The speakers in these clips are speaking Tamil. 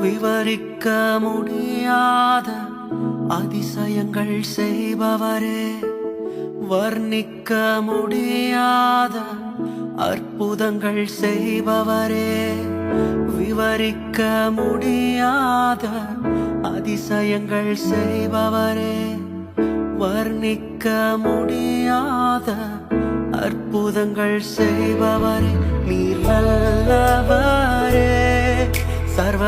விவரிக்க முடியாத அதிசயங்கள் செய்பவரே வர்ணிக்க முடியாத அற்புதங்கள் செய்பவரே விவரிக்க முடியாத அதிசயங்கள் செய்பவரே வர்ணிக்க முடியாத அற்புதங்கள் செய்பவரே நீர் நல்லவரே சர்வ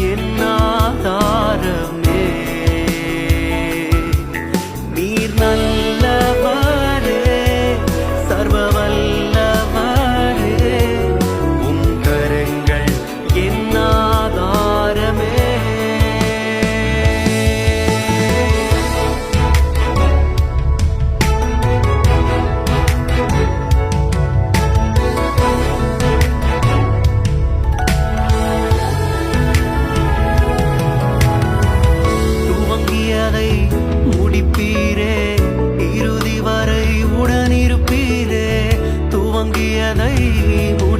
yeni దైవో